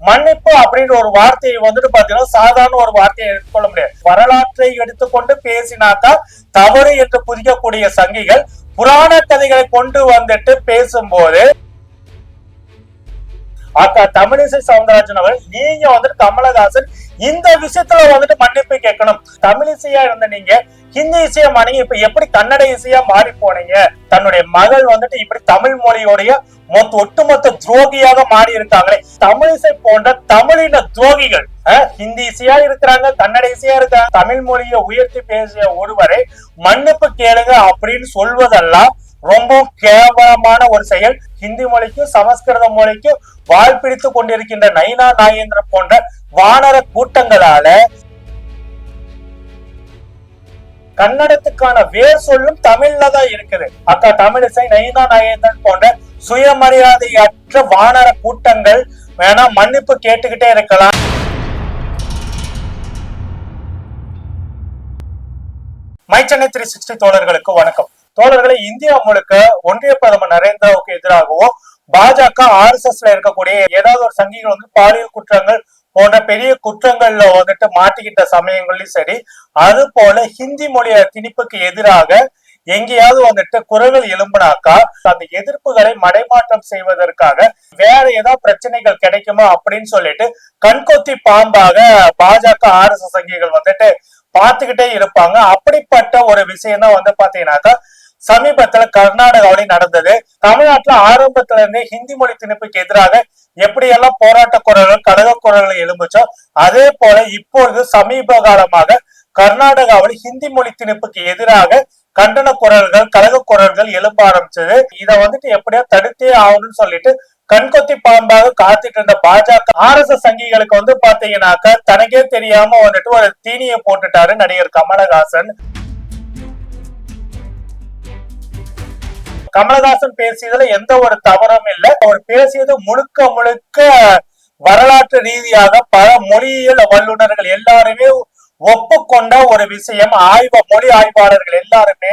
மன்னிப்பு அப்படின்ற ஒரு வார்த்தையை வந்துட்டு பாத்தீங்கன்னா சாதாரண ஒரு வார்த்தையை எடுத்துக்கொள்ள முடியாது. வரலாற்றை எடுத்துக்கொண்டு பேசினாக்கா தவறு என்று புதிக்கக்கூடிய சங்கிகள் புராண கதைகளை கொண்டு வந்துட்டு பேசும்போது அக்கா தமிழிசை சவுந்தரராஜன் அவர்கள் நீங்க வந்துட்டு கமலஹாசன் இந்த விஷயத்துல வந்துட்டு மன்னிப்பு கேட்கணும். தமிழிசையா இருந்த நீங்க ஹிந்தி இசையா மாறீங்க இப்ப எப்படி கன்னட இசையா மாறி போனீங்க? தன்னுடைய மகள் வந்துட்டு இப்படி தமிழ் மொழியோடைய மொத்த ஒட்டுமொத்த துரோகியாக மாறி இருக்காங்களே. தமிழிசை போன்ற தமிழின துரோகிகள் ஹிந்தி இசையா இருக்கிறாங்க கன்னட இசையா இருக்காங்க தமிழ் மொழியை உயர்த்தி பேசிய ஒருவரை மன்னிப்பு கேளுங்க அப்படின்னு சொல்வதெல்லாம் ரொம்ப கேவலமான ஒரு செயல். ஹிந்தி மொழிக்கும் சமஸ்கிருத மொழிக்கும் வாழ் பிடித்து கொண்டிருக்கின்ற நைனா நாகேந்திரன் போன்ற வானர கூட்டங்களால கன்னடத்துக்கான வேர் சொல்லும் தமிழ்ல தான் இருக்குது. அக்கா தமிழிசை நைனா நாயேந்திரன் போன்ற சுயமரியாதையற்ற வானர கூட்டங்கள் வேணா மன்னிப்பு கேட்டுக்கிட்டே இருக்கலாம். மைச்சென்னை த்ரீ சிக்ஸ்டி தோழர்களுக்கு வணக்கம். தோழர்களை இந்தியா முழுக்க ஒன்றிய பிரதமர் நரேந்திராவுக்கு எதிராகவும் பாஜக ஆர் எஸ் எஸ்ல இருக்கக்கூடிய ஏதாவது ஒரு சங்கிகள் வந்து பாலியல் குற்றங்கள் போன்ற பெரிய குற்றங்கள்ல வந்துட்டு மாட்டிக்கிட்ட சமயங்கள்லயும் சரி அது போல ஹிந்தி மொழிய திணிப்புக்கு எதிராக எங்கேயாவது வந்துட்டு குரல்கள் எழும்புனாக்கா அந்த எதிர்ப்புகளை மடைமாற்றம் செய்வதற்காக வேற ஏதாவது பிரச்சனைகள் கிடைக்குமா அப்படின்னு சொல்லிட்டு கண்கொத்தி பாம்பாக பாஜக ஆர் எஸ் எஸ் சங்கிகள் வந்துட்டு பார்த்துக்கிட்டே இருப்பாங்க. அப்படிப்பட்ட ஒரு விஷயம் தான் வந்து பாத்தீங்கன்னாக்கா சமீபத்துல கர்நாடகாவிலையும் நடந்தது. தமிழ்நாட்டுல ஆரம்பத்துல இருந்தே ஹிந்தி மொழி திணிப்புக்கு எதிராக எப்படியெல்லாம் போராட்ட குரல்கள் கழக குரல்கள் எழும்புச்சோ அதே போல இப்பொழுது சமீப காலமாக கர்நாடகாவில் ஹிந்தி மொழி திணிப்புக்கு எதிராக கண்டன குரல்கள் கழக குரல்கள் எழுப்ப ஆரம்பிச்சது. இத வந்துட்டு எப்படியா தடுத்தே ஆகணும்னு சொல்லிட்டு கண்கொத்தி பாம்பாக காத்துட்டு இருந்த பாஜக ஆர் எஸ் எஸ் சங்கிகளுக்கு வந்து பாத்தீங்கன்னாக்க தனக்கே தெரியாம வந்துட்டு ஒரு தீனியை போட்டுட்டாரு நடிகர் கமலஹாசன். கமலஹாசன் பேசியதுல எந்த ஒரு தவறும் இல்லை. அவர் பேசியது முழுக்க முழுக்க வரலாற்று ரீதியாக பல மொழியியல் வல்லுநர்கள் எல்லாருமே ஒப்புக்கொண்ட ஒரு விஷயம். ஆய்வு மொழி ஆய்வாளர்கள் எல்லாருமே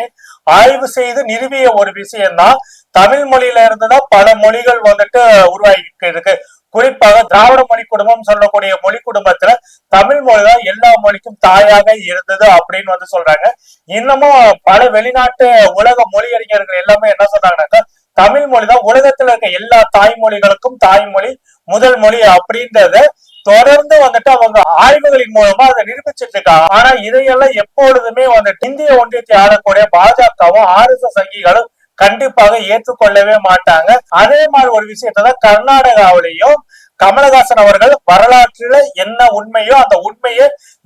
ஆய்வு செய்து நிறுவிய ஒரு விஷயம்தான். தமிழ் மொழியில இருந்துதான் பல மொழிகள் வந்துட்டு உருவாகி இருக்கு. குறிப்பாக திராவிட மொழி குடும்பம் சொல்லக்கூடிய மொழி குடும்பத்துல தமிழ் மொழிதான் எல்லா மொழிக்கும் தாயாக இருந்தது அப்படின்னு வந்து சொல்றாங்க. இன்னமும் பல வெளிநாட்டு உலக மொழியறிஞர்கள் எல்லாமே என்ன சொல்றாங்கன்னாக்கா தமிழ் மொழி தான் உலகத்துல இருக்க எல்லா தாய்மொழிகளுக்கும் தாய்மொழி முதல் மொழி அப்படின்றத தொடர்ந்து வந்துட்டு அவங்க ஆய்வுகளின் மூலமா அதை நிரூபிச்சிட்டு இருக்காங்க. ஆனா இதையெல்லாம் எப்பொழுதுமே வந்துட்டு இந்திய ஒன்றியத்தை ஆளக்கூடிய பாஜகவும் ஆர் எஸ் எஸ் சங்கிகளும் கண்டிப்பாக ஏற்றுக்கொள்ளவே மாட்டாங்க. அதே மாதிரி ஒரு விஷயத்தான் கர்நாடகாவிலையும் கமலஹாசன் அவர்கள் வரலாற்றுல என்ன உண்மையோ அந்த உண்மையை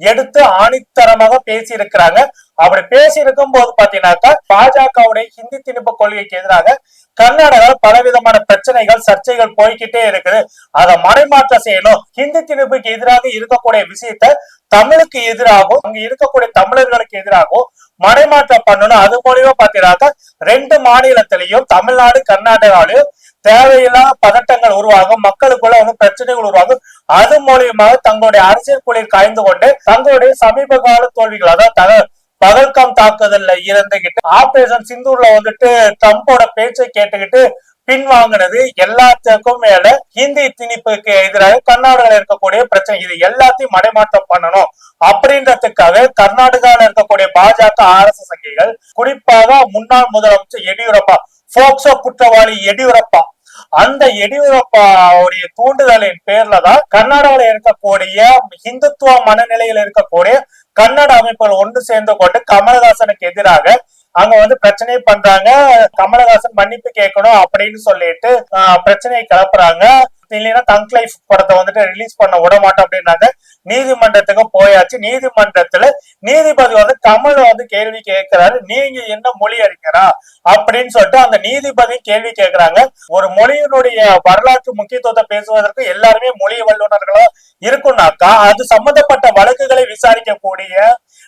எடுத்து ஆணித்தரமாக பேசி இருக்கிறாங்க அப்படி பேசி இருக்கும் போது பாத்தீங்கன்னாக்கா பாஜகவுடைய ஹிந்தி திணிப்பு கொள்கைக்கு எதிராக கர்நாடகாவில் பலவிதமான பிரச்சனைகள் சர்ச்சைகள் போய்கிட்டே இருக்குது. அதை மறைமாற்றம் செய்யணும். ஹிந்தி திணிப்புக்கு எதிராக இருக்கக்கூடிய விஷயத்த தமிழுக்கு எதிராகவும் அங்க இருக்கக்கூடிய தமிழர்களுக்கு எதிராகவும் மறைமாற்றம் பண்ணணும். அது மூலியமா பாத்தீங்கன்னாக்கா ரெண்டு மாநிலத்திலையும் தமிழ்நாடு கர்நாடகாவிலையும் தேவையில்லாத பதட்டங்கள் உருவாகும். மக்களுக்குள்ள வந்து பிரச்சனைகள் உருவாகும். அது மூலியமாக தங்களுடைய அரசியல் குளிர் காய்ந்து கொண்டு தங்களுடைய சமீப கால தோல்விகள் அதாவது பகல்காம் தாக்குதல்ல இருந்துகிட்டு ஆபரேஷன் சிந்தூர்ல வந்துட்டு ட்ரம்போட பேச்சை கேட்டுக்கிட்டு பின்வாங்கினது எல்லாத்துக்கும் மேல ஹிந்தி திணிப்புக்கு எதிராக கர்நாடகாவில் இருக்கக்கூடிய பிரச்சனை. இது எல்லாத்தையும் மடைமாற்றம் பண்ணணும். அப்படின்றதுக்காக கர்நாடகாவில் இருக்கக்கூடிய பாஜக ஆர் எஸ் சங்கிகள் குறிப்பாக முன்னாள் முதலமைச்சர் எடியூரப்பா போக்சோ குற்றவாளி எடியூரப்பா அந்த எடியூரப்பாவுடைய தூண்டுதலின் பேர்ல தான் கர்நாடகாவில் இருக்கக்கூடிய இந்துத்துவ மனநிலையில் இருக்கக்கூடிய கன்னட அமைப்புகள் ஒன்று சேர்ந்து கொண்டு கமலஹாசனுக்கு எதிராக அங்க வந்து பிரச்சனையை பண்றாங்க. கமலஹாசன் மன்னிப்பு கேட்கணும் அப்படின்னு சொல்லிட்டு பிரச்சனையை கிளப்புறாங்க. இல்லைன்னா தங்க் லைஃப் படத்தை வந்துட்டு ரிலீஸ் பண்ண விட மாட்டோம் அப்படின்னாங்க. நீதிமன்றத்துக்கு போயாச்சு. நீதிமன்றத்துல நீதிபதி வந்து கமல் வந்து கேள்வி கேட்கிறாரு. நீங்க என்ன மொழி அறிஞரா அப்படின்னு சொல்லிட்டு அந்த நீதிபதி கேள்வி கேட்கிறாங்க. ஒரு மொழியினுடைய வரலாற்று முக்கியத்துவத்தை பேசுவதற்கு எல்லாருமே மொழி வல்லுநர்களா இருக்கும்னாக்கா அது சம்பந்தப்பட்ட வழக்குகளை விசாரிக்கக்கூடிய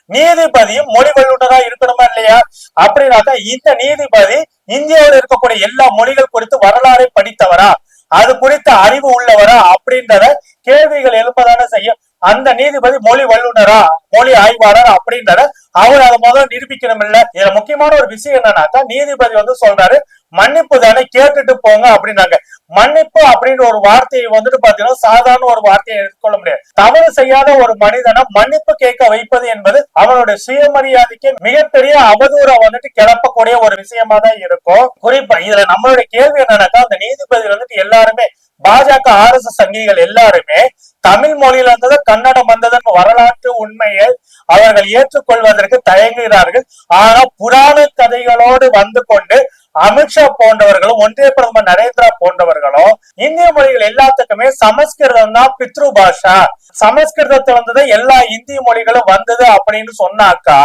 நீதிபதியும் மொழி வல்லுநரா இருக்கணுமா இல்லையா? அப்படின்னாக்கா இந்த நீதிபதி இந்தியாவில் இருக்கக்கூடிய எல்லா மொழிகள் குறித்து வரலாறை படித்தவரா? அது குறித்த அறிவு உள்ளவரா? அப்படின்றத கேள்விகள் எழுப்பதான செய்யும். அந்த நீதிபதி மொழி வல்லுனரா மொழி ஆய்வாளர்? அப்படின்றத அவர் அதை முதல்ல நிரூபிக்கணும் இல்ல இதுல முக்கியமான ஒரு விஷயம் என்னன்னாக்கா நீதிபதி வந்து சொல்றாரு மன்னிப்பு தானே கேட்டுட்டு போங்க அப்படின்னாங்க. மன்னிப்பு அப்படின்ற ஒரு வார்த்தையை வந்துட்டு பாத்தீங்கன்னா சாதாரண ஒரு வார்த்தையை எடுத்துக்கொள்ள முடியாது. தவறு செய்யாத ஒரு மனிதனை மன்னிப்பு கேட்க வைப்பது என்பது அவனுடைய சுயமரியாதைக்கு மிகப்பெரிய அவதூற வந்துட்டு கிளப்பக்கூடிய ஒரு விஷயமா தான் இருக்கும். குறிப்பா இதுல நம்மளுடைய கேள்வி என்னன்னாக்கா அந்த நீதிபதி வந்துட்டு எல்லாருமே பாஜக ஆர் எஸ் எஸ் சங்கிகள் எல்லாருமே தமிழ் மொழியில இருந்தது கன்னடம் வந்ததன் வரலாற்று உண்மையை அவர்கள் ஏற்றுக்கொள்வதற்கு தயங்குகிறார்கள். ஆனா புராண கதைகளோடு வந்து கொண்டு அமித்ஷா போன்றவர்களும் ஒன்றிய பிரதமர் நரேந்திரா போன்றவர்களும் இந்திய மொழிகள் எல்லாத்துக்குமே சமஸ்கிருதம் தான் பித்ரு பாஷா. சமஸ்கிருதத்துல இருந்தது எல்லா இந்திய மொழிகளும் வந்தது அப்படின்னு சொன்னாக்கா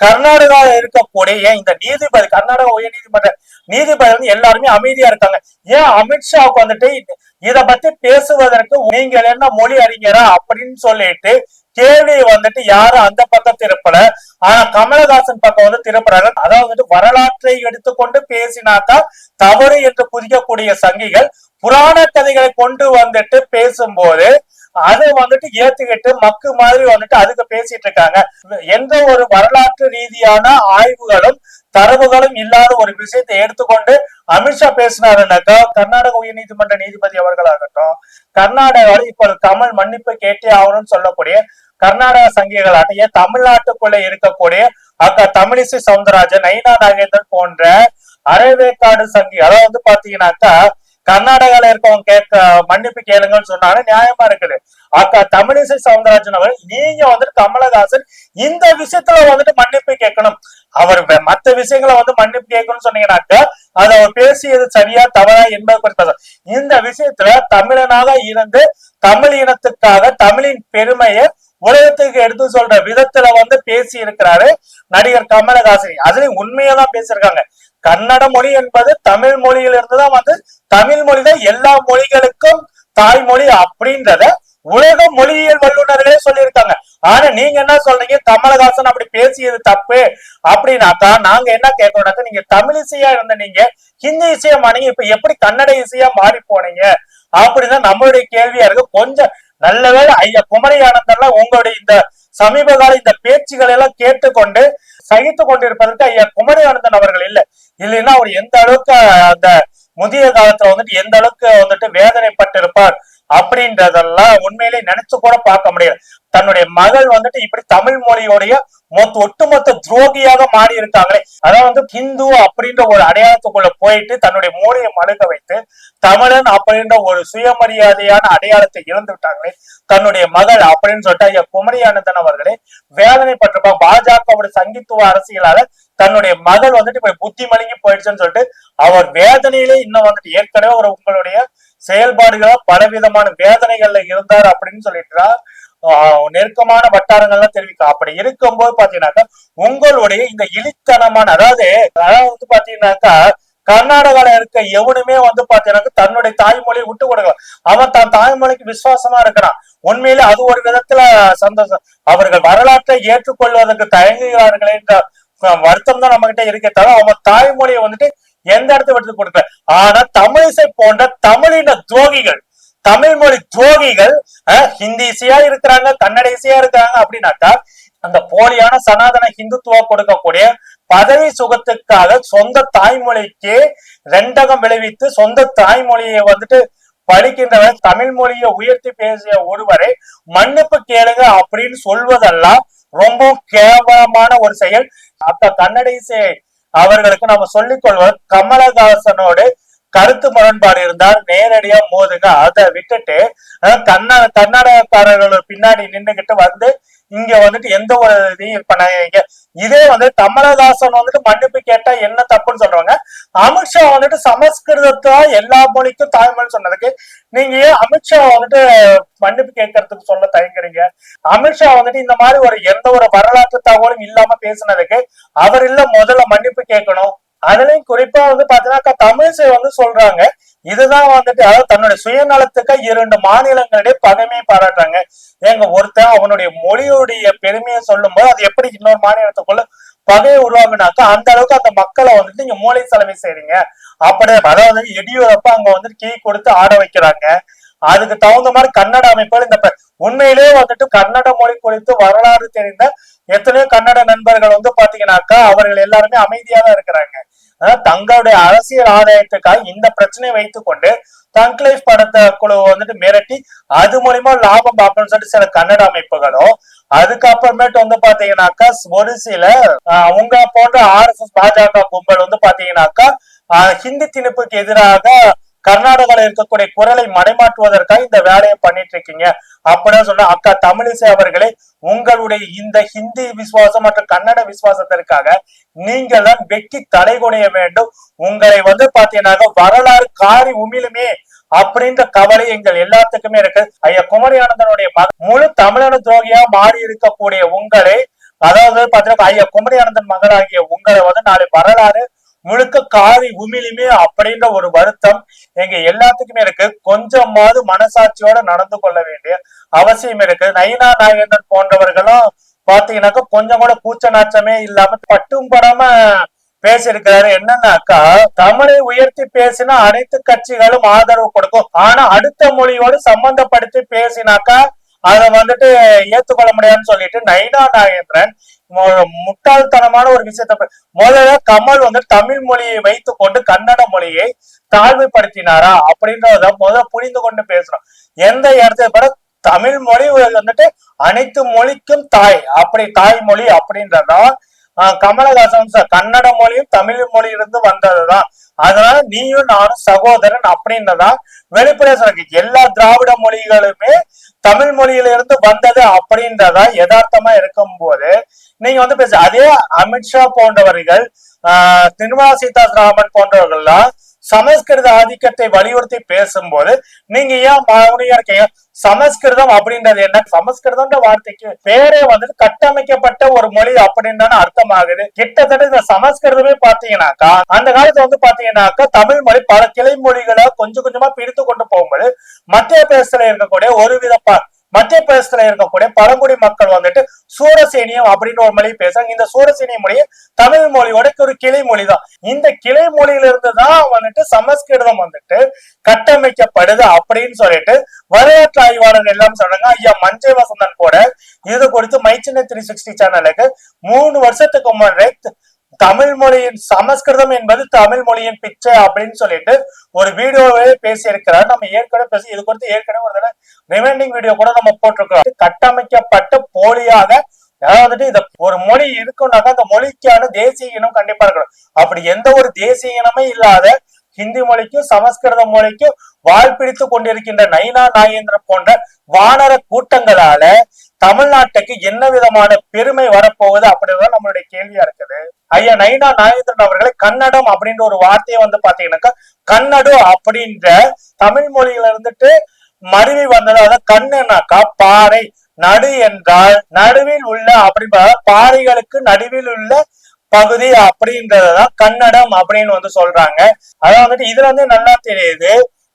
கர்நாடகாவில் இருக்கக்கூடிய இந்த நீதிபதி கர்நாடக உயர் நீதிமன்ற நீதிபதி வந்து எல்லாருமே அமைதியா இருக்காங்க. ஏன் அமித்ஷாவுக்கு வந்துட்டு இத பத்தி பேசுவதற்கு நீங்கள் என்ன மொழி அறிஞரா அப்படின்னு சொல்லிட்டு கேள்வி வந்துட்டு யாரும் அந்த பக்கம் திருப்பல. ஆனா கமலஹாசன் பக்கம் வந்து திருப்புறாங்க. அதாவது வந்துட்டு வரலாற்றை எடுத்துக்கொண்டு பேசினாக்கா தவறு என்று குதிக்கக்கூடிய சங்கிகள் புராண கதைகளை கொண்டு வந்துட்டு பேசும்போது அதை வந்துட்டு ஏத்துக்கிட்டு மக்கு மாதிரி வந்துட்டு அதுக்கு பேசிட்டு இருக்காங்க. எந்த ஒரு வரலாற்று ரீதியான ஆய்வுகளும் தரவுகளும் இல்லாத ஒரு விஷயத்தை எடுத்துக்கொண்டு அமித்ஷா பேசினாருனாக்கா கர்நாடக உயர் நீதிமன்ற நீதிபதி அவர்களாகட்டும் கர்நாடகாவில் இப்போ தமிழ் மன்னிப்பு கேட்டே ஆகணும்னு சொல்லக்கூடிய கர்நாடக சங்கிகள் ஏன் தமிழ்நாட்டுக்குள்ள இருக்கக்கூடிய அக்கா தமிழிசை சவுந்தரராஜன் நைனா நாகேந்திரன் போன்ற அரைவேக்காடு சங்கி அதாவது வந்து பாத்தீங்கன்னாக்கா கர்நாடகால இருக்கவங்க கேட்க மன்னிப்பு கேளுங்கன்னு சொன்னாலும் நியாயமா இருக்குது. அக்கா தமிழிசை சவுந்தரராஜன் அவர்கள் நீங்க வந்துட்டு கமலஹாசன் இந்த விஷயத்துல வந்துட்டு மன்னிப்பு கேட்கணும். அவர் மற்ற மத்த விஷயங்களை வந்து மன்னிப்பு கேட்கணும்னு சொன்னீங்கன்னாக்கா அது அவர் பேசியது சரியா தவறா என்பது குறிப்பாக இந்த விஷயத்துல தமிழனாக இருந்து தமிழ் இனத்துக்காக தமிழின் பெருமையை உலகத்துக்கு எடுத்து சொல்ற விதத்துல வந்து பேசி இருக்கிறாரு நடிகர் கமலஹாசன். அதுலயும் உண்மையதான் பேசியிருக்காங்க. கன்னட மொழி என்பது தமிழ் மொழியிலிருந்து தான் வந்து தமிழ் மொழி தான் எல்லா மொழிகளுக்கும் தாய்மொழி அப்படின்றத உலக மொழியியல் வல்லுநர்களே சொல்லியிருக்காங்க. ஆனா நீங்க என்ன சொல்றீங்க? கமலஹாசன் அப்படி பேசியது தப்பு அப்படின்னாக்கா நாங்க என்ன கேட்கறோம்னாக்கா நீங்க தமிழ் இசையா இருந்த நீங்க ஹிந்தி இசையா மாறீங்க இப்ப எப்படி கன்னட இசையா மாறி போனீங்க? அப்படின்னு நம்மளுடைய கேள்வியா இருக்கு. கொஞ்சம் நல்லவேளை ஐயா குமரி ஆனந்தர்லாம் உங்களுடைய இந்த சமீப கால இந்த பேச்சுகளை எல்லாம் கேட்டுக்கொண்டு சகித்து கொண்டிருப்பதற்கு ஐயா குமரி ஆனந்தன் அவர்கள் இல்ல. இல்லைன்னா அவர் எந்த அளவுக்கு அந்த முதிய காலத்துல வந்துட்டு எந்த அளவுக்கு வந்துட்டு வேதனைப்பட்டிருப்பார்? அப்படின்றதெல்லாம் உண்மையிலே நினைச்சு கூட பார்க்க முடியாது தன்னுடைய மகள் வந்துட்டு இப்படி தமிழ் மொழியோடைய மொத்த ஒட்டுமொத்த துரோகியாக மாறி இருக்காங்களே அதாவது வந்து ஹிந்து அப்படின்ற ஒரு அடையாளத்துக்குள்ள போயிட்டு தன்னுடைய மூளையை மழுக வைத்து தமிழன் அப்படின்ற ஒரு சுயமரியாதையான அடையாளத்தை இழந்து விட்டாங்களே. தன்னுடைய மகள் அப்படின்னு சொல்லிட்டு ஐயா குமரியானந்தன் அவர்களே வேதனைப்பட்டிருப்பாங்க பாஜகவுடைய சங்கித்துவ அரசியலால தன்னுடைய மகள் வந்துட்டு இப்ப புத்தி மலங்கி போயிடுச்சுன்னு சொல்லிட்டு அவர் வேதனையிலே இன்னும் வந்துட்டு ஏற்கனவே அவர் உங்களுடைய செயல்பாடுகளா பலவிதமான வேதனைகள்ல இருந்தார் அப்படின்னு சொல்லிட்டு ஆஹ் நெருக்கமான வட்டாரங்கள்லாம் தெரிவிக்க அப்படி இருக்கும்போது பாத்தீங்கன்னாக்கா உங்களுடைய இந்த இழித்தனமான அதாவது அதாவது வந்து பாத்தீங்கன்னாக்கா கர்நாடகால இருக்க எவனுமே வந்து பாத்தீங்கன்னா தன்னுடைய தாய்மொழியை விட்டு கொடுக்கலாம் அவன் தன் தாய்மொழிக்கு விசுவாசமா இருக்கிறான். உண்மையிலே அது ஒரு விதத்துல சந்தோஷம். அவர்கள் வரலாற்றை ஏற்றுக்கொள்வதற்கு தயங்குகிறார்களே என்ற வருத்தம் தான் நம்ம கிட்ட இருக்கே தவிர அவங்க தாய்மொழியை வந்துட்டு எந்த இடத்துல எடுத்து கொடுக்கல ஆனா தமிழிசை போன்ற தமிழின துரோகிகள் தமிழ் மொழி துரோகிகள் ஹிந்தி இசையா இருக்கிறாங்க கன்னட இசையா இருக்கிறாங்க அப்படின்னாக்கா அந்த போலியான சனாதன ஹிந்துத்துவா கொடுக்கக்கூடிய பதவி சுகத்துக்காக சொந்த தாய்மொழிக்கு ரெண்டகம் விளைவித்து சொந்த தாய்மொழியை வந்துட்டு படிக்கின்றவர் தமிழ் மொழியை உயர்த்தி பேசிய ஒருவரை மன்னிப்பு கேளுங்க அப்படின்னு சொல்வதெல்லாம் ரொம்ப கேவலமான ஒரு செயல். அப்ப கன்னட அவர்களுக்கு நம்ம சொல்லிக் கொள்வது கமலஹாசனோடு கருத்து முரண்பாடு இருந்தால் நேரடியா மோதுங்க. அதை விட்டுட்டு கன்ன கன்னடக்காரர்கள் பின்னாடி நின்னுகிட்டு வந்து இங்க வந்துட்டு எந்த ஒரு இதையும் பண்ணாங்க இதே வந்து கமலஹாசன் வந்துட்டு மன்னிப்பு கேட்டா என்ன தப்புன்னு சொல்றாங்க. அமித்ஷா வந்துட்டு சமஸ்கிருதத்தை எல்லா மொழிக்கும் தாய்மொழி சொன்னதுக்கு நீங்க ஏன் அமித்ஷா வந்துட்டு மன்னிப்பு கேட்கறதுக்கு சொல்ல தயங்குறீங்க? அமித்ஷா வந்துட்டு இந்த மாதிரி ஒரு எந்த ஒரு வரலாற்று தகவலும் இல்லாம பேசுனதுக்கு அவர் இல்ல முதல்ல மன்னிப்பு கேட்கணும். அதுலயும் குறிப்பா வந்து பாத்தீங்கன்னா தமிழிசை வந்து சொல்றாங்க. இதுதான் வந்துட்டு அதாவது தன்னுடைய சுயநலத்துக்கு இரண்டு மாநிலங்களிடையே பகைமையை பாராட்டுறாங்க. ஏங்க ஒருத்தன் அவனுடைய மொழியுடைய பெருமையை சொல்லும்போது அது எப்படி இன்னொரு மாநிலத்துக்குள்ள பகையை உருவாக்குனாக்கா அந்த அளவுக்கு அந்த மக்களை வந்துட்டு நீங்க மூளை செலவை செய்றீங்க. அப்படி அதாவது எடியூரப்ப அங்க வந்துட்டு கீ கொடுத்து ஆட வைக்கிறாங்க. அதுக்கு தகுந்த மாதிரி கன்னட அமைப்புகள் இந்த உண்மையிலேயே வந்துட்டு கன்னட மொழி குறித்து வரலாறு தெரிந்த எத்தனையோ கன்னட நண்பர்கள் வந்து பாத்தீங்கன்னாக்கா அவர்கள் எல்லாருமே அமைதியா தான் இருக்கிறாங்க. தங்களுடைய அரசியல் ஆதாயத்துக்காக இந்த பிரச்சனையை வைத்துக் கொண்டு தங்க் லைஃப் படத்தை குழு வந்துட்டு மிரட்டி அது மூலியமா லாபம் பார்க்கணும்னு சொல்லிட்டு சில கன்னட அமைப்புகளும் அதுக்கப்புறமேட்டு வந்து பாத்தீங்கன்னாக்கா ஒரு சில உங்க போன்ற ஆர் எஸ் எஸ் பாஜக கும்பல் வந்து பாத்தீங்கன்னாக்கா ஹிந்தி திணிப்புக்கு எதிராக கர்நாடகாவில் இருக்கக்கூடிய குரலை மடைமாற்றுவதற்காக இந்த வேலையை பண்ணிட்டு இருக்கீங்க அப்படின்னு சொன்ன அக்கா தமிழிசை அவர்களே உங்களுடைய இந்த ஹிந்தி விசுவாசம் மற்றும் கன்னட விசுவாசத்திற்காக நீங்கள் தான் வெட்டி தலைகுனிய வேண்டும். உங்களை வந்து பாத்தீங்கன்னாக்க வரலாறு காரி உமிழுமே அப்படின்ற கவலை எங்கள் எல்லாத்துக்குமே இருக்கு. ஐயா குமரி ஆனந்தனுடைய முழு தமிழன துரோகியா மாறி இருக்கக்கூடிய உங்களை அதாவது பாத்தீங்கன்னா ஐயா குமரி ஆனந்தன் மகனாகிய உங்களை வந்து நாளை வரலாறு முழுக்க காவி உமிழுமே அப்படின்ற ஒரு வருத்தம் எங்க எல்லாத்துக்குமே இருக்கு. கொஞ்சமாவது மனசாட்சியோட நடந்து கொள்ள வேண்டிய அவசியம் இருக்கு. நயினா நாகேந்திரன் போன்றவர்களும் பாத்தீங்கன்னாக்கா கொஞ்சம் கூட கூச்ச நாச்சமே இல்லாம பட்டும் படாம பேசியிருக்கிறாரு. என்னன்னாக்கா தமிழை உயர்த்தி பேசினா அனைத்து கட்சிகளும் ஆதரவு கொடுக்கும். ஆனா அடுத்த மொழியோடு சம்பந்தப்படுத்தி பேசினாக்கா அதை வந்துட்டு ஏத்துக்கொள்ள முடியாதுன்னு சொல்லிட்டு நைனா நாகேந்திரன் முட்டாள்தனமான ஒரு விஷயத்த முதல்ல கமல் வந்து தமிழ் மொழியை வைத்து கொண்டு கன்னட மொழியை தாழ்மைப்படுத்தினாரா அப்படின்றத முதல்ல புரிந்து கொண்டு பேசுறோம். எந்த இடத்துல கூட தமிழ் மொழி வந்துட்டு அனைத்து மொழிக்கும் தாய் அப்படி தாய்மொழி அப்படின்றதா ஆஹ் கமலஹாசன் சார் கன்னட மொழியும் தமிழ் மொழியிலிருந்து வந்ததுதான். அதனால நீயும் நானும் சகோதரன் அப்படின்றதா வெளிப்படையா சொல்றேன். எல்லா திராவிட மொழிகளுமே தமிழ் மொழியிலிருந்து வந்தது அப்படின்றதா யதார்த்தமா இருக்கும் போது நீங்க வந்து பேச அதே அமித்ஷா போன்றவர்கள் ஆஹ் நிர்மலா சீதாராமன் போன்றவர்கள்லாம் சமஸ்கிருத ஆதிக்கத்தை வலியுறுத்தி பேசும்போது நீங்க ஏன் மௌனியா இருக்கீங்க? சமஸ்கிருதம் அப்படின்றது என்ன? சமஸ்கிருதம்ன்ற வார்த்தைக்கு பேரே வந்துட்டு கட்டமைக்கப்பட்ட ஒரு மொழி அப்படின்னு அர்த்தமாகுது. கிட்டத்தட்ட இந்த சமஸ்கிருதமே பாத்தீங்கன்னாக்கா அந்த காலத்துல வந்து பாத்தீங்கன்னாக்கா தமிழ் மொழி பல கிளை மொழிகளை கொஞ்சம் கொஞ்சமா பிரித்து கொண்டு போகும்போது மத்திய பிரதேசத்துல இருக்கக்கூடிய ஒரு வித மத்திய பிரதேசத்துல இருக்கக்கூடிய பழங்குடி மக்கள் வந்துட்டு சூரசேனியம் அப்படின்னு ஒரு மொழி பேசுறாங்க. இந்த சூரசேனிய மொழியை தமிழ் மொழியோட ஒரு கிளை மொழி தான் இந்த கிளை மொழியில இருந்து தான் வந்துட்டு சமஸ்கிருதம் வந்துட்டு கட்டமைக்கப்படுது அப்படின்னு சொல்லிட்டு வரலாற்று ஆய்வாளர் எல்லாம் சொல்றாங்க. ஐயா மஞ்சை வசந்தன் கூட இது குறித்து மைச்சின்ன த்ரீ சிக்ஸ்டி சேனலுக்கு மூணு வருஷத்துக்கு முன்னாடி தமிழ் மொழியின் சமஸ்கிருதம் என்பது தமிழ் மொழியின் பிச்சை அப்படின்னு சொல்லிட்டு ஒரு வீடியோவே பேசியிருக்கிறார். நம்ம ஏற்கனவே பேசி இது குறித்து ஏற்கனவே ஒரு தடவை ரிமைண்டிங் வீடியோ கூட நம்ம போட்டிருக்கிறோம். கட்டமைக்கப்பட்ட போலியாக அதாவது வந்துட்டு இந்த ஒரு மொழி இருக்குன்னாக்கா அந்த மொழிக்கான தேசிய இனம் கண்டிப்பா இருக்கணும். அப்படி எந்த ஒரு தேசிய இனமே இல்லாத ஹிந்தி மொழிக்கும் சமஸ்கிருத மொழிக்கும் வாழ்பிடித்து கொண்டிருக்கின்ற நைனா நாகேந்திரன் போன்ற வானர கூட்டங்களால தமிழ்நாட்டுக்கு என்ன விதமான பெருமை வரப்போகுது அப்படின்றத நம்மளுடைய கேள்வியா இருக்குது. ஐயா நைனா நாகேந்திரன் அவர்களை கன்னடம் அப்படின்ற ஒரு வார்த்தையை வந்து பாத்தீங்கன்னாக்கா கன்னடு அப்படின்ற தமிழ் மொழியில இருந்துட்டு மருவி வந்தது. அதாவது கண்ணுனாக்கா பாறை நடு என்றால் நடுவில் உள்ள அப்படின்ற பாறைகளுக்கு நடுவில் உள்ள பகுதி அப்படின்றதுதான் கன்னடம் அப்படின்னு வந்து சொல்றாங்க. அதாவது வந்துட்டு இதுல வந்து நல்லா தெரியுது.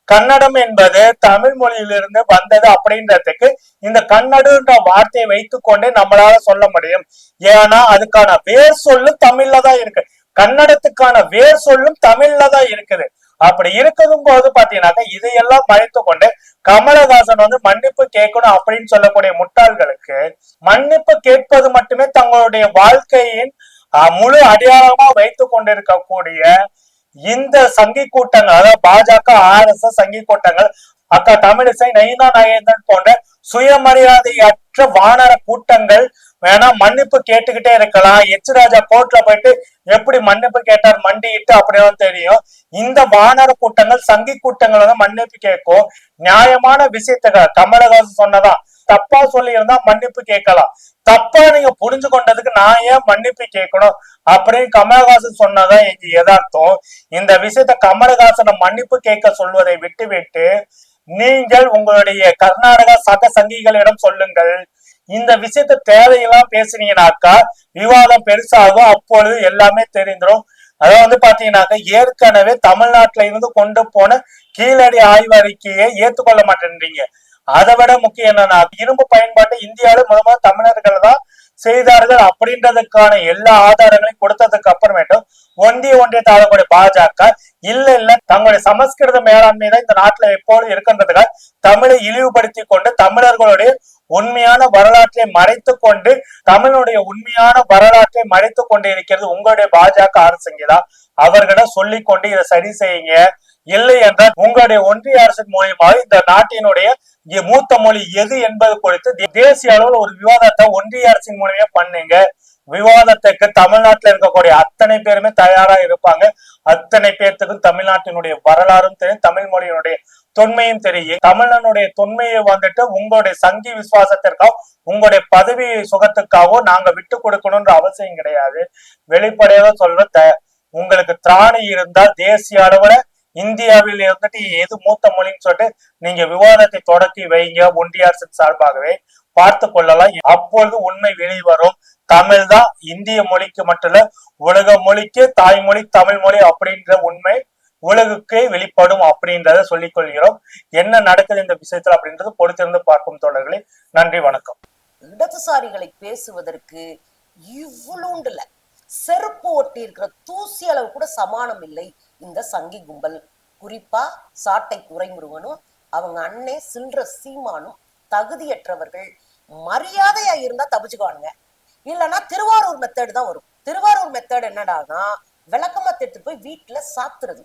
கன்னடம் என்பது தமிழ் மொழியிலிருந்து வந்தது அப்படின்றதுக்கு இந்த கன்னடுன்ற வார்த்தையை வைத்துக்கொண்டே நம்மளால சொல்ல முடியும். ஏன்னா அதுக்கான வேர் சொல்லும் தமிழ்ல தான் இருக்கு. கன்னடத்துக்கான வேர் சொல்லும் தமிழ்ல தான் இருக்குது. அப்படி இருக்கதும் போது பாத்தீங்கன்னாக்கா இதையெல்லாம் மறைத்து கொண்டு கமலஹாசன் வந்து மன்னிப்பு கேட்கணும் அப்படின்னு சொல்லக்கூடிய முட்டாள்களுக்கு மன்னிப்பு கேட்பது மட்டுமே தங்களுடைய வாழ்க்கையின் முழு அடையாளமா வைத்து கொண்டிருக்கக்கூடிய இந்த சங்கி கூட்டங்கள் அதாவது பாஜக ஆர் எஸ் எஸ் சங்கி கூட்டங்கள் அக்கா தமிழிசை நயினா நாகேந்திரன் போன்ற சுயமரியாதையற்ற வானர கூட்டங்கள் வேணா மன்னிப்பு கேட்டுக்கிட்டே இருக்கலாம். எச் ராஜா கோர்ட்ல போயிட்டு எப்படி மன்னிப்பு கேட்டார் மண்டிட்டு அப்படின்னு தெரியும். இந்த வானர கூட்டங்கள் சங்கி கூட்டங்கள் வந்து மன்னிப்பு கேட்கும். நியாயமான விஷயத்துக்கு கமலஹாசன் சொன்னதான். தப்பா சொல்லி இருந்தா மன்னிப்பு கேட்கலாம். தப்பா நீங்க புரிஞ்சு கொண்டதுக்கு நான் ஏன் மன்னிப்பு கேட்கணும்? அப்படின்னு கமலஹாசன் சொன்னதான் எங்க எதார்த்தம் இந்த விஷயத்த கமலஹாசனை மன்னிப்பு கேட்க சொல்வதை விட்டு நீங்கள் உங்களுடைய கர்நாடக சக சங்கிகளிடம் சொல்லுங்கள். இந்த விஷயத்த தேவையெல்லாம் பேசுனீங்கன்னாக்கா விவாதம் பெருசாகும் அப்பொழுது எல்லாமே தெரிந்துடும் அதாவது வந்து பாத்தீங்கன்னாக்கா ஏற்கனவே தமிழ்நாட்டுல இருந்து கொண்டு போன கீழடி ஆய்வறிக்கையை ஏத்துக்கொள்ள மாட்டேன்றீங்க. அதை விட முக்கியம் என்னன்னா இரும்பு பயன்பாட்டை இந்தியாவில மூலமா தமிழர்கள் தான் செய்தார்கள் அப்படின்றதுக்கான எல்லா ஆதாரங்களையும் கொடுத்ததுக்கு அப்புறமேட்டும் ஒன்றிய ஒன்றிய ஆளக்கூடிய பாஜக இல்ல இல்ல தங்களுடைய சமஸ்கிருத மேலாண்மை தான் இந்த நாட்டுல எப்போதும் இருக்கின்றதுக்காக தமிழை இழிவுபடுத்தி கொண்டு தமிழர்களுடைய உண்மையான வரலாற்றை மறைத்து கொண்டு தமிழனுடைய உண்மையான வரலாற்றை மறைத்து கொண்டு இருக்கிறது உங்களுடைய பாஜக அரசுங்கதான் அவர்களிடம் சொல்லி கொண்டு இதை சரி செய்யுங்க. இல்லை என்றால் உங்களுடைய ஒன்றிய அரசின் மூலியமாக இந்த நாட்டினுடைய மூத்த மொழி எது என்பது குறித்து தேசிய அளவில் ஒரு விவாதத்தை ஒன்றிய அரசின் மூலமே பண்ணுங்க. விவாதத்துக்கு தமிழ்நாட்டில் இருக்கக்கூடிய அத்தனை பேருமே தயாரா இருப்பாங்க. அத்தனை பேர்த்துக்கும் தமிழ்நாட்டினுடைய வரலாறும் தெரியும் தமிழ் மொழியினுடைய தொன்மையும் தெரியும். தமிழனுடைய தொன்மையை வந்துட்டு உங்களுடைய சங்கி விசுவாசத்திற்காக உங்களுடைய பதவி சுகத்துக்காகவோ நாங்க விட்டு கொடுக்கணும்ன்ற அவசியம் கிடையாது. வெளிப்படையாக சொல்ற த- உங்களுக்கு திராணி இருந்தால் தேசிய அளவுல இந்தியாவில் இருந்துட்டு எது மூத்த மொழின்னு சொல்லிட்டு நீங்க விவாதத்தை தொடக்கி வைங்க ஒன்றிய அரசின் சார்பாகவே பார்த்து கொள்ளலாம். அப்பொழுது உண்மை வெளிவரும் தமிழ் தான் இந்திய மொழிக்கு மட்டும் இல்ல உலக மொழிக்கு தாய்மொழி தமிழ் மொழி அப்படின்ற உண்மை உலகுக்கே வெளிப்படும் அப்படின்றத சொல்லிக் கொள்கிறோம். என்ன நடக்குது இந்த விஷயத்துல அப்படின்றது பொறுத்திருந்து பார்க்கும் தோழர்களே. நன்றி வணக்கம். இடதுசாரிகளை பேசுவதற்கு இவ்வளோண்டுல செருப்பு ஒட்டி இருக்கிற தூசி அளவு கூட சமானம் இல்லை. இந்த சங்கி கும்பல். குறிப்பா சாட்டை துரைமுருகனும் அவங்க அண்ணே சில்ற சீமானும் தகுதியற்றவர்கள். மரியாதையா இருந்தா தப்பிச்சுக்குவானுங்க. இல்லைன்னா திருவாரூர் மெத்தேடு தான் வரும். திருவாரூர் மெத்தேடு என்னடான்னா விளக்கமா திட்டு போய் வீட்டுல சாத்துறது.